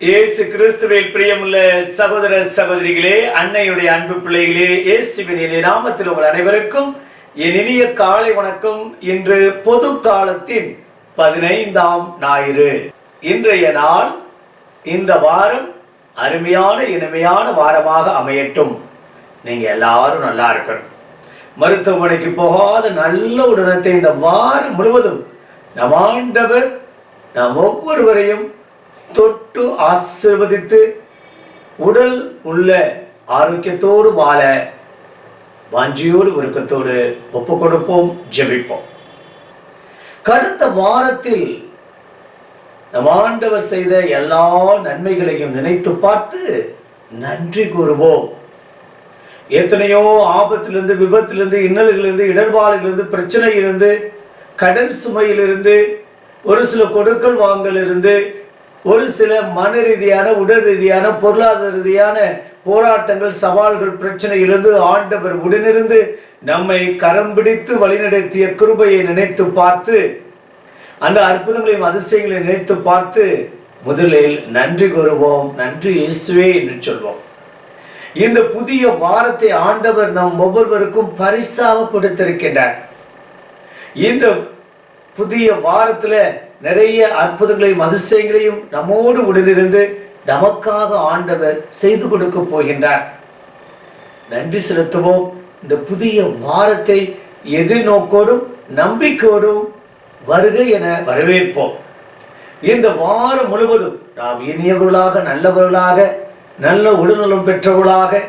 இயேசு கிறிஸ்துவில் பிரியமுள்ள சகோதர சகோதரிகளே அன்னையுடைய அன்பு பிள்ளைகளே இயேசுவின் நாமத்தில் உங்கள் அனைவருக்கும் என் இனிய காலை வணக்கம். இன்று பொது காலத்தின் பதினைந்தாம் ஞாயிறு. இன்றைய நாள் இந்த வாரம் அருமையான இனிமையான வாரமாக அமையட்டும். நீங்க எல்லாரும் நல்லா இருக்கணும். மருத்துவமனைக்கு போகாத நல்ல உடனத்தை இந்த வாரம் முழுவதும் நம் ஆண்டவர் நம் ஒவ்வொருவரையும் தொட்டு ஆசிர்வதித்து உடல் உள்ள ஆரோக்கியத்தோடு வாழ வாஞ்சியோடு விருக்கத்தோடு ஒப்பு கொடுப்போம் ஜெபிப்போம். கடந்த வாரத்தில் நம் ஆண்டவர் செய்த எல்லா நன்மைகளையும் நினைத்து பார்த்து நன்றி கூறுவோம். எத்தனையோ ஆபத்திலிருந்து விபத்திலிருந்து இன்னல்களிலிருந்து இடர்பாடுகளிலிருந்து பிரச்சனையிலிருந்து கடன் சுமையிலிருந்து ஒரு சில கொடுக்கல் வாங்கலிருந்து ஒரு சில மன ரீதியான உடல் ரீதியான பொருளாதார ரீதியான போராட்டங்கள் சவால்கள் பிரச்சனையிலிருந்து ஆண்டவர் உடனிருந்து நம்மை கரம் பிடித்து வழிநடத்திய கிருபையை நினைத்து பார்த்து அந்த அற்புதங்களையும் அதிசயங்களை நினைத்து பார்த்து முதலில் நன்றி கூறுவோம். நன்றி இயேசுவே என்று சொல்வோம். இந்த புதிய வாரத்தை ஆண்டவர் நம் ஒவ்வொருவருக்கும் பரிசாக கொடுத்திருக்கின்றார். இந்த புதிய வாரத்தில் நிறைய அற்புதங்களையும் அதிசயங்களையும் நம்மோடு உடனிருந்து நமக்காக ஆண்டவர் செய்து கொடுக்க போகின்றார். நன்றி செலுத்துவோம். இந்த புதிய வாரத்தை எதிர்நோக்கோடும் நம்பிக்கையோடும் வருகை என வரவேற்போம். இந்த வாரம் முழுவதும் நாம் இனியவர்களாக நல்லவர்களாக நல்ல உடல்நலம் பெற்றவர்களாக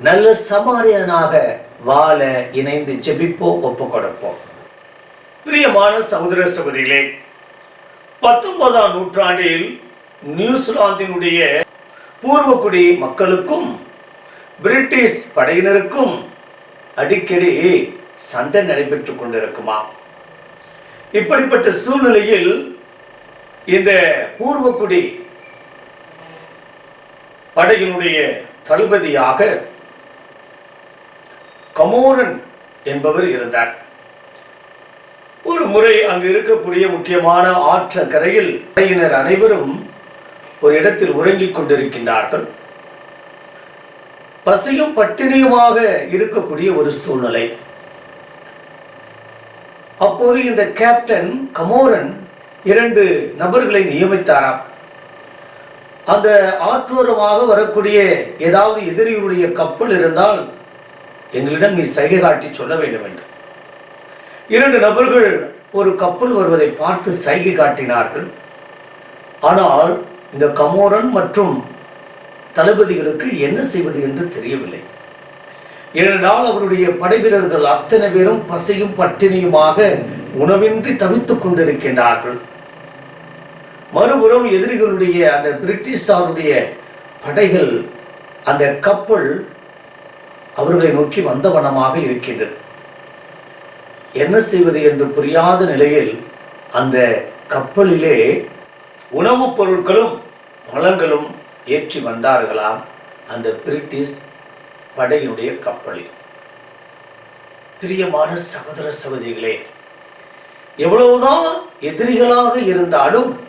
நல்ல சமாரியனாக வாழ இணைந்து ஜெபிப்போம் ஒப்பு கொடுப்போம் பிரியமான சகோதர சகோதரிகளே பத்தொன்பதாம் நூற்றாண்டில் நியூசிலாந்தினுடைய பூர்வக்குடி மக்களுக்கும் பிரிட்டிஷ் படையினருக்கும் அடிக்கடி சண்டை நடைபெற்றுக் கொண்டிருக்குமா? இப்படிப்பட்ட சூழ்நிலையில் இந்த பூர்வக்குடி படையினுடைய தளபதியாக கமோரன் என்பவர் இருந்தார். ஒரு முறை அங்கு இருக்கக்கூடிய முக்கியமான ஆற்ற கரையில் படையினர் அனைவரும் ஒரு இடத்தில் உறங்கிக் கொண்டிருக்கின்றார்கள். பசியும் பட்டினியுமாக இருக்கக்கூடிய ஒரு சூழ்நிலை. அப்போது இந்த கேப்டன் கமோரன் இரண்டு நபர்களை நியமித்தாராம். அந்த ஆற்றோரமாக வரக்கூடிய ஏதாவது எதிரியுடைய கப்பல் இருந்தால் எங்களிடம் நீ சைகை காட்டி சொல்ல வேண்டும் என்று. இரண்டு நபர்கள் ஒரு கப்பல் வருவதை பார்த்து சைகை காட்டினார்கள். ஆனால் இந்த கமோரன் மற்றும் தளபதிகளுக்கு என்ன செய்வது என்று தெரியவில்லை. ஏனென்றால் அவருடைய படைவீரர்கள் அத்தனை பேரும் பசியும் பட்டினியுமாக உணவின்றி தவித்துக் கொண்டிருக்கின்றார்கள். மறுபுறம் எதிரிகளுடைய அந்த பிரிட்டிஷாருடைய படைகள் அந்த கப்பல் அவர்களை நோக்கி வந்தவனமாக இருக்கின்றது. என்ன செய்வது என்று புரியாத நிலையில் அந்த கப்பலிலே உணவுப் பொருட்களும் பழங்களும் ஏற்றி வந்தார்களாம் அந்த பிரிட்டிஷ் படையினுடைய கப்பலில். பிரியமான சகோதர சகோதரிகளே எவ்வளவுதான் எதிரிகளாக இருந்தாலும்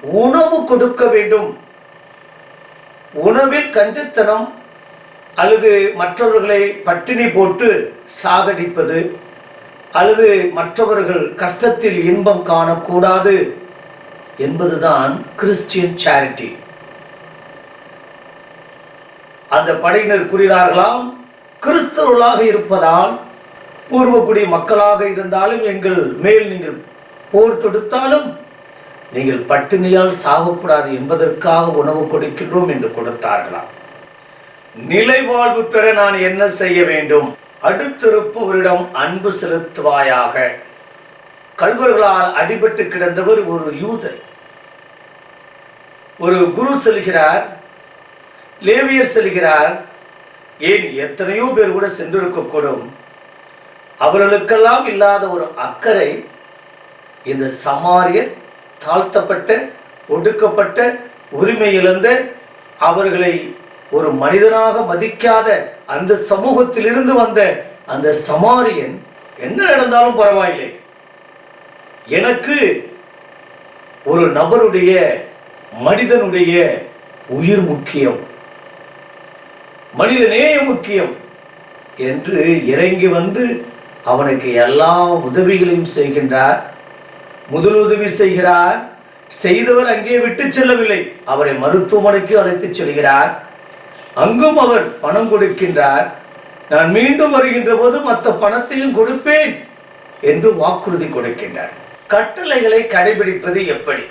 உணவு கொடுக்க வேண்டும். உணவில் கஞ்சத்தனம் அல்லது மற்றவர்களை பட்டினி போட்டு சாகடிப்பது அல்லது மற்றவர்கள் கஷ்டத்தில் இன்பம் காணக்கூடாது என்பதுதான் கிறிஸ்டியன் சேரிட்டி. அந்த படையினர் கூறுகிறார்களாம் கிறிஸ்தவர்களாக இருப்பதால் பூர்வக்குடி மக்களாக இருந்தாலும் எங்கள் மேல் நீங்கள் போர் தொடுத்தாலும் நீங்கள் பட்டினியால் சாகக்கூடாது என்பதற்காக உணவு கொடுக்கின்றோம் என்று கொடுத்தார்களாம். நிலை வாழ்வு பெற நான் என்ன செய்ய வேண்டும்? அடுத்திருப்பவரிடம் அன்பு செலுத்துவாயாக. கல்வர்களால் அடிபட்டு கிடந்தவர் ஒரு யூதர். ஒரு குரு செல்கிறார் லேவியர் செல்கிறார். ஏன் எத்தனையோ பேர் கூட சென்றிருக்கக்கூடும். அவர்களுக்கெல்லாம் இல்லாத ஒரு அக்கறை இந்த சமாரியர் தாழ்த்தப்பட்ட ஒடுக்கப்பட்ட உரிமை இழந்த அவர்களை ஒரு மனிதனாக மதிக்காத அந்த சமூகத்திலிருந்து வந்த அந்த சமாரியன் என்ன நடந்தாலும் பரவாயில்லை. எனக்கு ஒரு நபருடைய மனிதனுடைய உயிர் முக்கியம். மனிதனே முக்கியம் என்று இறங்கி வந்து அவனுக்கு எல்லா உதவிகளையும் செய்கின்றார். முதலுதவி செய்கிறார். செய்தவர் அங்கே விட்டு செல்லவில்லை. அவரை மருத்துவமனைக்கு அழைத்துச் செல்கிறார். அங்கும் அவர் பணம் கொடுக்கின்றார். நான் மீண்டும் வருகின்ற போது மற்ற பணத்தையும் கொடுப்பேன் என்று வாக்குறுதி கொடுக்கின்றார். கட்டளைகளை கடைபிடிப்பது எப்படி?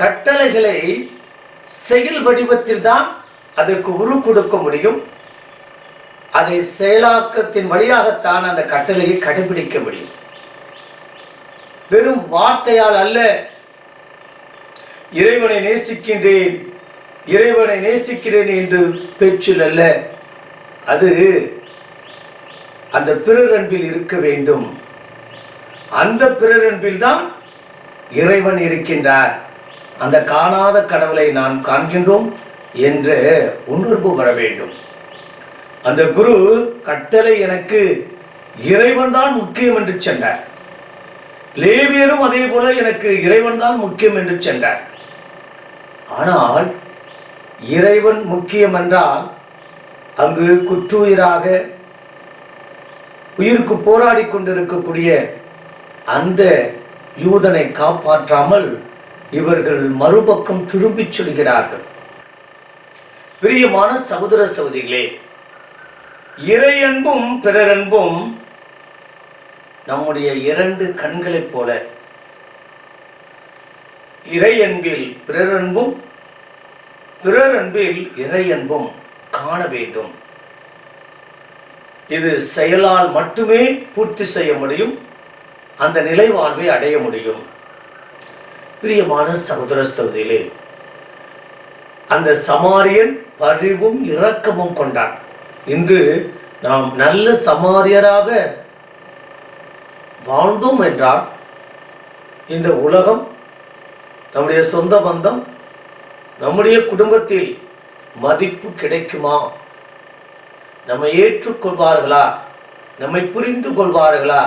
கட்டளைகளை செயல் வடிவத்தில் தான் அதற்கு உரு கொடுக்க முடியும். அதை செயலாக்கத்தின் வழியாகத்தான் அந்த கட்டளையை கடைபிடிக்க முடியும். வெறும் வார்த்தையால் அல்ல இறைவனை நேசிக்கின்றேன். இறைவனை நேசிக்கிறேன் என்று பேச்சில் அல்ல. அது அந்த பிறரன்பில் இருக்க வேண்டும். அந்த பிறரன்பில் தான் இறைவன் இருக்கின்றார். அந்த காணாத கடவுளை நாம் காண்கின்றோம் என்ற உணர்வு வர வேண்டும். அந்த குரு கட்டளை எனக்கு இறைவன் தான் முக்கியம் என்று சென்றார். லேவியரும் அதே போல எனக்கு இறைவன் தான் முக்கியம் என்று சென்றார். ஆனால் இறைவன் முக்கியம் என்றால் அங்கு குற்றுயிராக உயிருக்கு போராடி கொண்டிருக்கக்கூடிய அந்த யூதனை காப்பாற்றாமல் இவர்கள் மறுபக்கம் திரும்பிச் சொல்கிறார்கள். பிரியமான சகோதர சகோதரிகளே இறை அன்பும் பிறரன்பும் நம்முடைய இரண்டு கண்களைப் போல இறை அன்பில் பிறரன்பும் பிறரன்பில் இறை அன்பும் காண வேண்டும். இது செயலால் மட்டுமே பூர்த்தி செய்ய முடியும். அந்த நிலை வாழ்வை அடைய முடியும். பிரியமான சகோதர சகோதரிகளே அந்த சமாரியன் பரிவும் இரக்கமும் கொண்டார் இன்று நாம் நல்ல சமாரியராக வாழ்ந்தோம் என்றால் இந்த உலகம் நம்முடைய சொந்த பந்தம் நம்முடைய குடும்பத்தில் மதிப்பு கிடைக்குமா? நம்மை ஏற்றுக்கொள்வார்களா? நம்மை புரிந்து கொள்வார்களா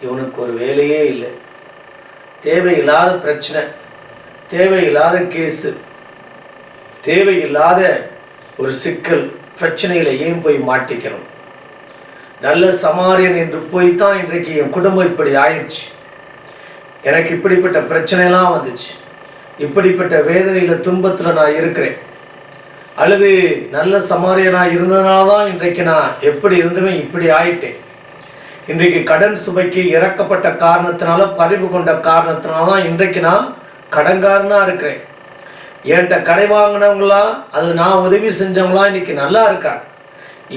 இவனுக்கு ஒரு வேலையே இல்லை. தேவையில்லாத பிரச்சனை தேவையில்லாத கேஸு தேவையில்லாத ஒரு சிக்கல் பிரச்சனையில ஏன் போய் மாட்டிக்கணும்? நல்ல சமாரியன் என்று போய் தான் இன்றைக்கு என் குடும்பம் இப்படி ஆயிடுச்சு. எனக்கு இப்படிப்பட்ட பிரச்சனைலாம் வந்துச்சு. இப்படிப்பட்ட வேதனையில துன்பத்துல நான் இருக்கிறேன். அல்லது நல்ல சமாரியனா இருந்ததுனால தான் இன்றைக்கு நான் எப்படி இருந்துமே இப்படி ஆயிட்டேன். இன்றைக்கு கடன் சுமைக்கு இறக்கப்பட்ட காரணத்தினால பறிவு கொண்ட காரணத்தினால தான் இன்றைக்கு நான் கடன்காரனா இருக்கிறேன். என்கிட்ட கடை வாங்கினவங்களாம் அது நான் உதவி செஞ்சவங்களாம் இன்னைக்கு நல்லா இருக்காங்க.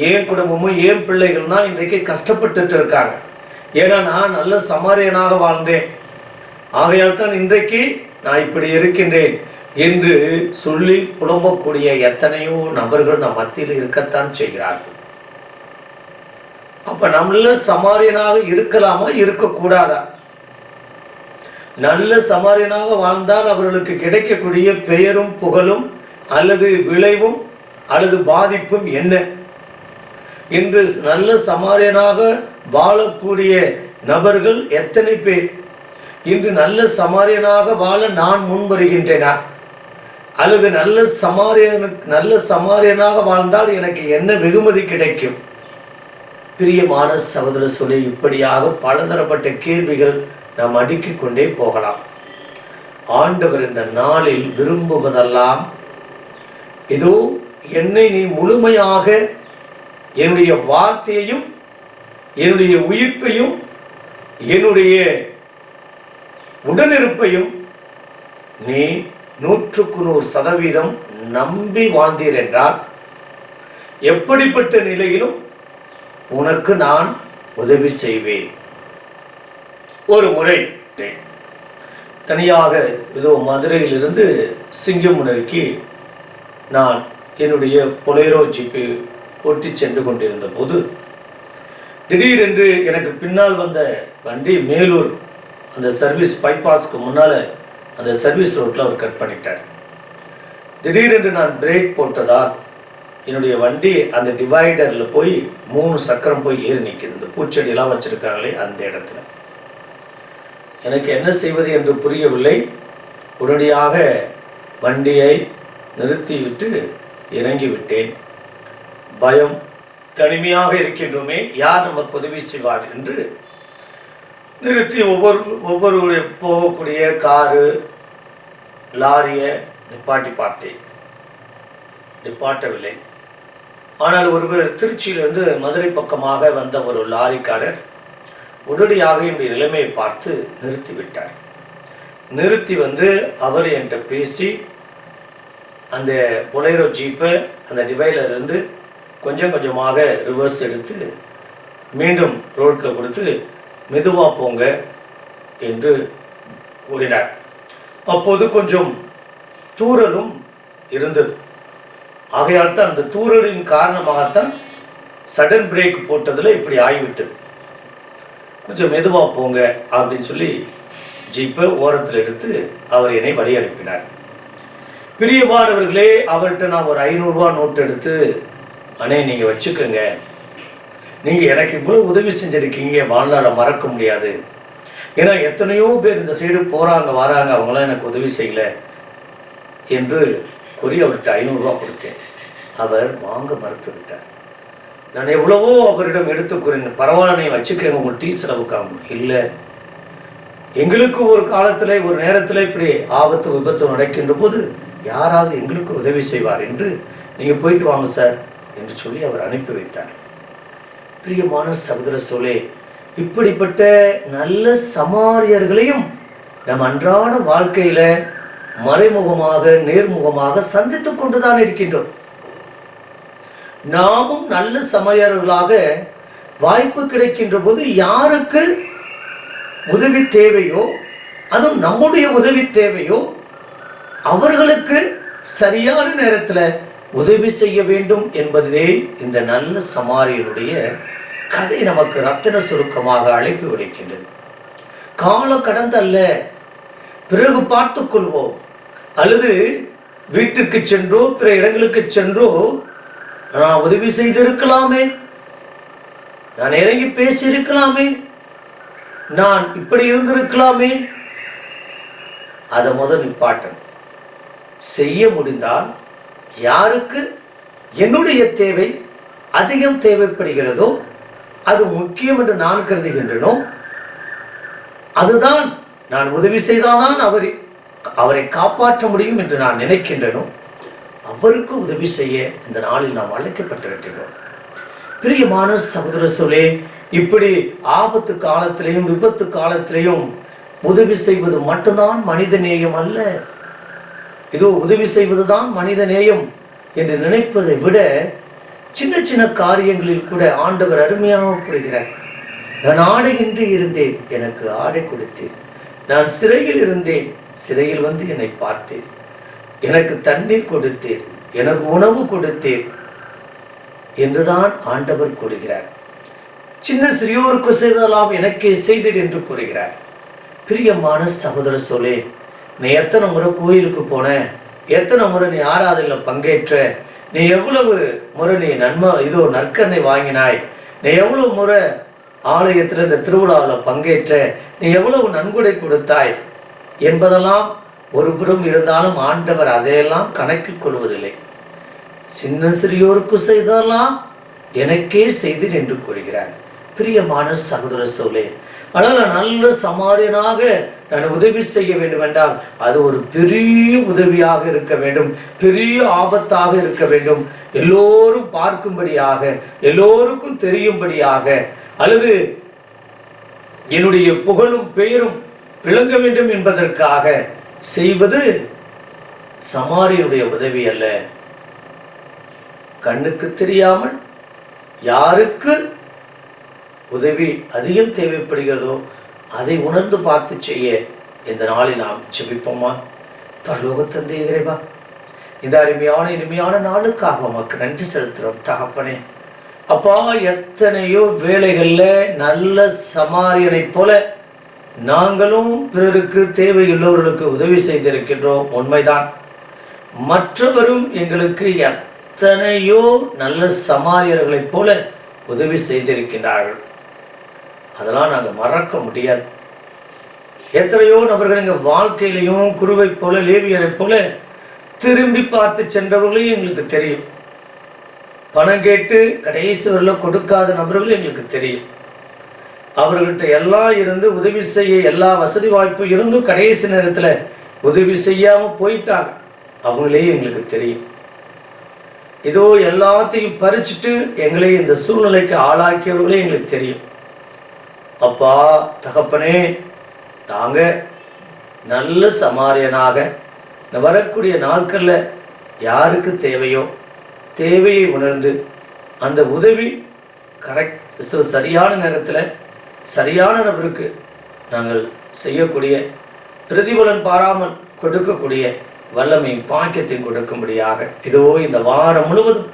ஏன் குடும்பமும் ஏன் பிள்ளைகள்னா இன்றைக்கு கஷ்டப்பட்டுட்டு இருக்காங்க. ஏன்னா நான் நல்ல சமாரியனாக வாழ்ந்தேன். ஆகையால் தான் இன்றைக்கு நான் இப்படி இருக்கின்றேன் என்று சொல்லி புலம்பக்கூடிய எத்தனையோ நபர்கள் நம் மத்தியில் இருக்கத்தான் செய்கிறார்கள். அப்ப நல்ல சமாரியனாக இருக்கலாமா? இருக்கக்கூடாதா? நல்ல சமாரியனாக வாழ்ந்தால் அவர்களுக்கு கிடைக்கக்கூடிய பெயரும் புகழும் அல்லது விளைவும் அல்லது பாதிப்பும் என்ன? இன்று நல்ல சமாரியனாக வாழக்கூடிய நபர்கள் எத்தனை பேர்? இன்று நல்ல சமாரியனாக வாழ நான் முன் வருகின்றேனா அல்லது நல்ல சமாரியனுக்கு நல்ல சமாரியனாக வாழ்ந்தால் எனக்கு என்ன வெகுமதி கிடைக்கும்? பிரியமான சகோதர சொல்லி இப்படியாக பலதரப்பட்ட கேள்விகள் நாம் அடுக்கிக் கொண்டே போகலாம். ஆண்டவர் இந்த நாளில் விரும்புவதெல்லாம் இதோ என்னை நீ முழுமையாக என்னுடைய வார்த்தையையும் என்னுடைய உயிர்ப்பையும் என்னுடைய உடனிருப்பையும் நீ நூற்றுக்கு நூறு சதவீதம் நம்பி வாழ்ந்தீர் என்றால் எப்படிப்பட்ட நிலையிலும் உனக்கு நான் உதவி செய்வேன். ஒரு முறை தனியாக இதோ மதுரையிலிருந்து சிங்கமுனருக்கு நான் என்னுடைய பொலேரோ ஜீப்பை ஓட்டி சென்று கொண்டிருந்த போது திடீரென்று எனக்கு பின்னால் வந்த வண்டி மேலூர் அந்த சர்வீஸ் பைபாஸ்க்கு முன்னால் அந்த சர்வீஸ் ரோட்டில் அவர் கட் பண்ணிட்டார். திடீரென்று நான் பிரேக் போட்டதால் என்னுடைய வண்டி அந்த டிவைடரில் போய் மூணு சக்கரம் போய் ஏறி நிற்கிது இந்த பூச்செடியெல்லாம் வச்சுருக்காங்களே அந்த இடத்துல. எனக்கு என்ன செய்வது என்று புரியவில்லை. உடனடியாக வண்டியை நிறுத்திவிட்டு இறங்கிவிட்டேன் பயம் தனிமையாக இருக்கின்றோமே யார் நமக்கு உதவி செய்வார் என்று நிறுத்தி ஒவ்வொரு ஒவ்வொருவருடைய போகக்கூடிய காரு லாரியை நிப்பாட்டி பார்த்தேன். நிப்பாட்டவில்லை. ஆனால் ஒருவர் திருச்சியிலிருந்து மதுரை பக்கமாக வந்த ஒரு லாரிக்காரர் உடனடியாக என்னுடைய நிலைமையை பார்த்து நிறுத்திவிட்டார் நிறுத்தி வந்து அவர் என்கிட்ட பேசி அந்த பொலேரோ ஜீப்பை அந்த டிவைலர் இருந்து கொஞ்சம் கொஞ்சமாக ரிவர்ஸ் எடுத்து மீண்டும் ரோட்டில் கொடுத்து மெதுவாக போங்க என்று கூறினார். அப்போது கொஞ்சம் தூரலும் இருந்தது. ஆகையால் தான் அந்த தூரலின் காரணமாகத்தான் சடன் பிரேக் போட்டதில் இப்படி ஆகிவிட்டது. கொஞ்சம் மெதுவாக போங்க அப்படின்னு சொல்லி ஜீப்பை ஓரத்தில் எடுத்து அவர் என்னை வழி அனுப்பினார் பிரியமானவர்களே அவர்கிட்ட நான் ஒரு ஐநூறுரூவா நோட் எடுத்து அண்ணே நீங்கள் வச்சுக்கோங்க. நீங்கள் எனக்கு இவ்வளோ உதவி செஞ்சுருக்கீங்க வாழ்நாள மறக்க முடியாது. ஏன்னா எத்தனையோ பேர் இந்த சைடு போகிறாங்க வராங்க அவங்களாம் எனக்கு உதவி செய்யலை என்று கூறி அவர்கிட்ட ஐநூறுரூவா கொடுத்தேன். அவர் வாங்க மறுத்து விட்டார். நான் எவ்வளவோ அவரிடம் எடுத்து கூறினேன் பரவாயில்ல நீ வச்சுக்கங்க உங்கள் டீ செலவுக்காகும் இல்லை. எங்களுக்கு ஒரு காலத்தில் ஒரு நேரத்தில் இப்படி ஆபத்து விபத்து நடக்கின்ற போது யாராவது எங்களுக்கு உதவி செய்வார் என்று நீங்கள் போயிட்டு வாங்க சார் என்று சொல்லி அவர் அனுப்பி வைத்தார். பிரியமான சகோதர சோலே இப்படிப்பட்ட நல்ல சமாரியர்களையும் நம் அன்றாட வாழ்க்கையில மறைமுகமாக நேர்முகமாக சந்தித்துக் கொண்டுதான் இருக்கின்றோம். நாமும் நல்ல சமையர்களாக வாய்ப்பு கிடைக்கின்ற போது யாருக்கு உதவி தேவையோ அதுவும் நம்முடைய உதவி தேவையோ அவர்களுக்கு சரியான நேரத்தில் உதவி செய்ய வேண்டும் என்பதே இந்த நல்ல சமாரியருடைய கதை நமக்கு ரத்தின சுருக்கமாக அழைப்பு விடுக்கின்றது. காலம் கடந்தல்ல பிறகு பார்த்து கொள்வோம். அல்லது வீட்டுக்கு சென்றோ பிற இடங்களுக்கு சென்றோ நான் உதவி செய்திருக்கலாமே. நான் இறங்கி பேசியிருக்கலாமே. நான் இப்படி இருந்திருக்கலாமே. அதை முதல் நிப்பாட்டன் செய்ய முடிந்தால் யாருக்கு என்னுடைய தேவை அதிகம் தேவைப்படுகிறதோ அது முக்கியம் என்று நான் கருதுகின்றனோ அதுதான் நான் உதவி செய்தால்தான் அவரை அவரை காப்பாற்ற முடியும் என்று நான் நினைக்கின்றனோ அவருக்கு உதவி செய்ய இந்த நாளில் நாம் அழைக்கப்பட்டிருக்கின்றோம். பிரியமான சகோதர சொல்லே இப்படி ஆபத்து காலத்திலையும் விபத்து காலத்திலையும் உதவி செய்வது மட்டும்தான் மனித நேயம் அல்ல. இதோ உதவி செய்வதுதான் மனித நேயம் என்று நினைப்பதை விட சின்ன சின்ன காரியங்களில் கூட ஆண்டவர் அருமையாக கூறுகிறார். நான் ஆடையின்றி இருந்தேன் எனக்கு ஆடை கொடுத்தேன் நான் சிறையில் இருந்தேன் சிறையில் வந்து என்னை பார்த்தேன் எனக்கு தண்ணீர் கொடுத்தேன் எனக்கு உணவு கொடுத்தேன் என்றுதான் ஆண்டவர் கூறுகிறார். சின்ன சிறியோருக்கு செய்தலாம் எனக்கே செய்தீர் என்று கூறுகிறார். பிரியமான சகோதர சொல்லே நீ எத்தனை முறை கோயிலுக்கு போன? எத்தனை முறை நீ ஆராதனையில் பங்கேற்ற? நீ எவ்வளவு முறை நீ நன்மை இதோ நற்கனை வாங்கினாய். நீ எவ்வளவு முறை ஆலயத்தில் இந்த திருவிழாவில் பங்கேற்ற நீ எவ்வளவு நன்கொடை கொடுத்தாய் என்பதெல்லாம் ஒரு புறம் இருந்தாலும் ஆண்டவர் அதையெல்லாம் கணக்கில் கொள்வதில்லை. சின்ன சிறியோருக்கு செய்ததெல்லாம் எனக்கே செய்தீர் என்று கூறுகிறார். பிரியமான சகோதர சோழே ஆனால் நல்ல சமாரியனாக நான் உதவி செய்ய வேண்டும் என்றால் அது ஒரு பெரிய உதவியாக இருக்க வேண்டும். பெரிய ஆபத்தாக இருக்க வேண்டும். எல்லோரும் பார்க்கும்படியாக எல்லோருக்கும் தெரியும்படியாக அல்லது என்னுடைய புகழும் பெயரும் விளங்க வேண்டும் என்பதற்காக செய்வது சமாரியனுடைய உதவி அல்ல. கண்ணுக்கு தெரியாமல் யாருக்கு உதவி அதிகம் தேவைப்படுகிறதோ அதை உணர்ந்து பார்த்து செய்ய இந்த நாளில் நாம் செபிப்போமா பரலோகத்தந்தை இறைவா இந்த அருமையான இனிமையான நாளுக்காக உமக்கு நன்றி செலுத்துகிறோம் தகப்பனே. அப்பா எத்தனையோ வேலைகளில் நல்ல சமாரியனைப் போல நாங்களும் பிறருக்கு தேவையுள்ளவர்களுக்கு உதவி செய்திருக்கின்றோம். உண்மைதான். மற்றவரும் எங்களுக்கு எத்தனையோ நல்ல சமாரியர்களைப் போல உதவி செய்திருக்கின்றார்கள். அதெல்லாம் நாங்கள் மறக்க முடியாது. எத்தனையோ நபர்கள் எங்கள் வாழ்க்கையிலையும் குருவை போல லேவியரை போல திரும்பி பார்த்து சென்றவர்களையும் எங்களுக்கு தெரியும். பணம் கேட்டு கடைசி வரல கொடுக்காத நபர்களும் எங்களுக்கு தெரியும். அவர்கள்ட்ட எல்லாம் இருந்து உதவி செய்ய எல்லா வசதி வாய்ப்பும் இருந்தும் கடைசி நேரத்தில் உதவி செய்யாமல் போயிட்டாங்க. அவங்களே எங்களுக்கு தெரியும். இதோ எல்லாத்தையும் பறிச்சுட்டு எங்களை இந்த சூழ்நிலைக்கு ஆளாக்கியவர்களே எங்களுக்கு தெரியும். அப்பா தகப்பனே நாங்கள் நல்ல சமாரியனாக. இந்த வரக்கூடிய நாட்களில் யாருக்கு தேவையோ தேவையை உணர்ந்து அந்த உதவி கரெக்ட் சரியான நேரத்தில் சரியான நபருக்கு நாங்கள் செய்யக்கூடிய பிரதிபலன் பாராமல் கொடுக்கக்கூடிய வல்லமையும் பாக்கியத்தையும் கொடுக்கும்படியாக இதோ இந்த வாரம் முழுவதும்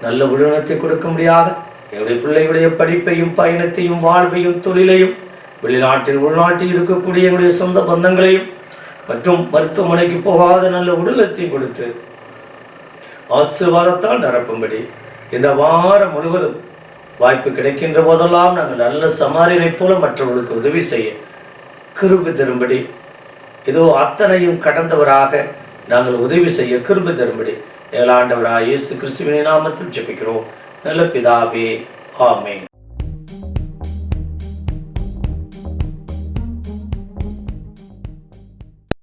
நல்ல உடனத்தை கொடுக்கும்படியாக என்னுடைய பிள்ளைகளுடைய படிப்பையும் பயணத்தையும் வாழ்வையும் தொழிலையும் வெளிநாட்டில் உள்நாட்டில் இருக்கக்கூடிய எங்களுடைய சொந்த பந்தங்களையும் மற்றும் மருத்துவமனைக்கு போகாத நல்ல உடலத்தையும் கொடுத்து ஆசீர்வாதத்தால் நிரப்பும்படி இந்த வாரம் முழுவதும் வாய்ப்பு கிடைக்கின்ற போதெல்லாம் நாங்கள் நல்ல சமாரியனைப் போல மற்றவர்களுக்கு உதவி செய்ய கிருபி தரும்படி இதோ அத்தனையும் கடந்தவராக நாங்கள் உதவி செய்ய கிருபி தரும்படி ஏழாண்டவராக இயேசு கிறிஸ்துவின் நாமத்தில் ஜெபிக்கிறோம். நல்ல பிதாவே ஆமே